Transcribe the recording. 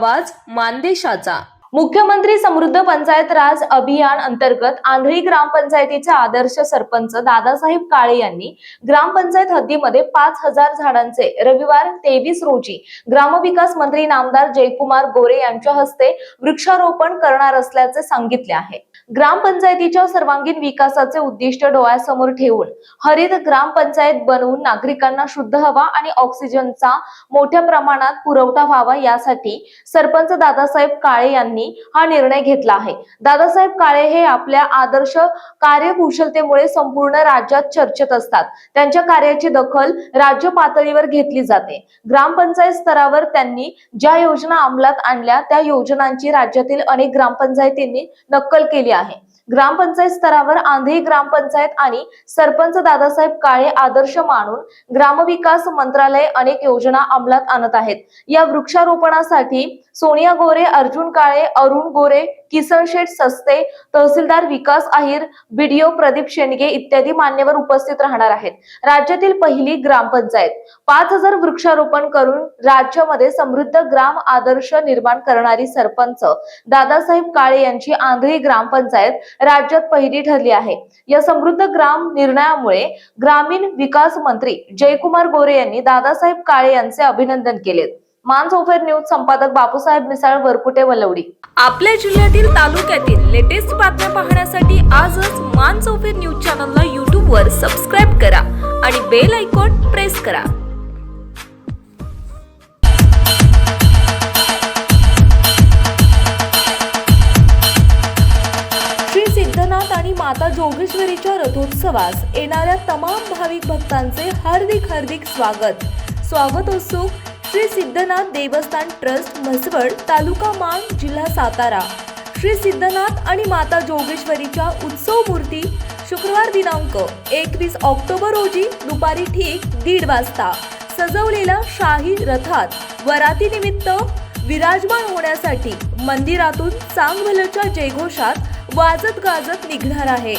आवाज मानदेशाचा. मुख्यमंत्री समृद्ध पंचायत राज अभियान अंतर्गत आंधळी ग्रामपंचायतीचे आदर्श सरपंच दादासाहेब काळे यांनी ग्रामपंचायत हद्दीमध्ये पाच हजार झाडांचे रविवार तेवीस रोजी ग्रामविकास मंत्री नामदार जयकुमार गोरे यांच्या हस्ते वृक्षारोपण करणार असल्याचे सांगितले आहे. ग्रामपंचायतीच्या सर्वांगीण विकासाचे उद्दिष्ट डोळ्यासमोर ठेवून हरित ग्रामपंचायत बनवून नागरिकांना शुद्ध हवा आणि ऑक्सिजनचा मोठ्या प्रमाणात पुरवठा व्हावा यासाठी सरपंच दादासाहेब काळे यांनी हा निर्णय घेतला आहे. दादासाहेब काळे हे आपल्या आदर्श कार्यकुशलतेमुळे संपूर्ण राज्यात चर्चेत असतात. त्यांच्या कार्याची दखल राज्य पातळीवर घेतली जाते. ग्रामपंचायत स्तरावर त्यांनी ज्या योजना अंमलात आणल्या त्या योजनांची राज्यातील अनेक ग्रामपंचायतींनी नक्कल केली आहे. है ग्रामपंचायत स्तरावर आंधी ग्रामपंचायत आणि सरपंच दादासाहेब काळे आदर्श मानून ग्रामविकास मंत्रालय अनेक योजना अंमलात आणत आहेत. या वृक्षारोपणासाठी सोनिया गोरे अर्जुन काळे अरुण गोरे किसन शेठ सस्ते तहसीलदार विकास आहिर बीडीओ प्रदीप शेंडगे इत्यादी मान्यवर उपस्थित राहणार आहेत. राज्यातील पहिली ग्रामपंचायत. पाच हजार वृक्षारोपण करून राज्यामध्ये समृद्ध ग्राम आदर्श निर्माण करणारी सरपंच दादासाहेब काळे यांची आंधळी ग्रामपंचायत राज्यात पहिली ठरली आहे. या समृद्ध ग्राम निर्णयामुळे ग्रामीण विकास मंत्री जयकुमार गोरे यांनी दादासाहेब काळे यांचे अभिनंदन केले. मानसोफेर न्यूज संपादक बापूसाहेब मिसाळ वरकुटे वलवडी. आपल्या जिल्ह्यातील तालुक्यातील लेटेस्ट बातम्या पाहण्यासाठी आजच मानसोफेर न्यूज चॅनलला यूट्यूबवर सबस्क्राईब करा आणि बेल आयकॉन प्रेस करा. माता जोगेश्वरीच्या रथोत्सवास येणाऱ्या तमाम भाविक भक्तांचे हार्दिक हार्दिक स्वागत. स्वागतोत्सुक श्री सिद्धनाथ देवस्थान ट्रस्ट म्हसवड तालुका मान जिल्हा सातारा. श्री सिद्धनाथ आणि माता जोगेश्वरीच्या उत्सव मूर्ती शुक्रवार दिनांक एकवीस ऑक्टोबर रोजी दुपारी ठीक दीड वाजता सजवलेल्या शाही रथात वरातीनिमित्त विराजमान होण्यासाठी मंदिरातून चांगभलच्या जयघोषात वाजत गाजत निघणार आहे.